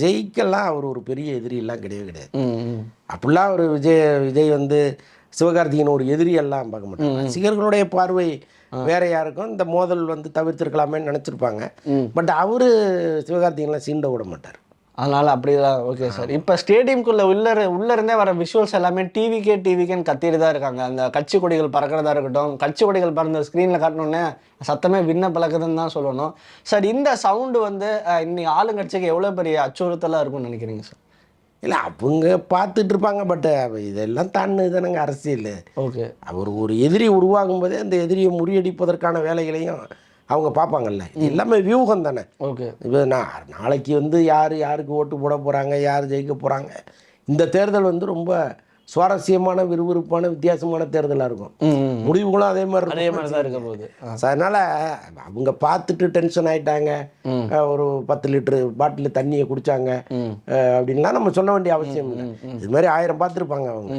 ஜெயிக்கெல்லாம் அவர் ஒரு பெரிய எதிரியெல்லாம் கிடையவே கிடையாது. அப்படிலாம் ஒரு விஜய் விஜய் வந்து சிவகார்த்திகேயன் ஒரு எதிரி எல்லாம் பார்க்க மாட்டாங்க. ரசிகர்களுடைய பார்வை வேறையா இருக்கும் இந்த மோதல் வந்து தவிர்த்திருக்கலாமேன்னு நினச்சிருப்பாங்க. பட் அவரு சிவகார்த்திகேயன்லாம் சீண்ட விட மாட்டார். அதனால அப்படிதான். ஓகே சார் இப்போ ஸ்டேடியம்குள்ள உள்ள இரு- உள்ள இருந்தே வர விஷுவல்ஸ் எல்லாமே டிவிக்கே டிவிக்கேன்னு கத்திட்டு தான் இருக்காங்க. அந்த கட்சி கொடிகள் பறக்கிறதா இருக்கட்டும் கட்சி கொடிகள் பறந்த ஸ்க்ரீனில் காட்டணுன்னே சத்தமே விண்ண பழக்குதுன்னு தான் சொல்லணும். சார் இந்த சவுண்டு வந்து இன்னைக்கு ஆளுங்கட்சிக்கு எவ்வளோ பெரிய அச்சுறுத்தலாக இருக்கும்னு நினைக்கிறீங்க சார் இல்லை அவங்க பார்த்துட்டு இருப்பாங்க பட் இதெல்லாம் தானே தானங்க அரசியல். ஓகே அவர் ஒரு எதிரி உருவாகும் போதே அந்த எதிரியை முறியடிப்பதற்கான வேலைகளையும் அவங்க பார்ப்பாங்கல்ல. எல்லாமே வியூகம் தானே. ஓகே. இப்போ நான் நாளைக்கு வந்து யார் யாருக்கு ஓட்டு போட போகிறாங்க யார் ஜெயிக்க போகிறாங்க இந்த தேர்தல் வந்து ரொம்ப சுவாரஸ்யமான விறுவிறுப்பான வித்தியாசமான தேர்தலாக இருக்கும். முடிவுகளும் அதே மாதிரி அதே மாதிரி தான் இருக்க போகுது. அதனால அவங்க பார்த்துட்டு டென்ஷன். அஹ் ஒரு பத்து லிட்டரு பாட்டில் தண்ணியை அஹ் அப்படின்லாம் நம்ம சொல்ல வேண்டிய அவசியம் இல்லை. இது மாதிரி ஆயிரம் பார்த்துருப்பாங்க அவங்க.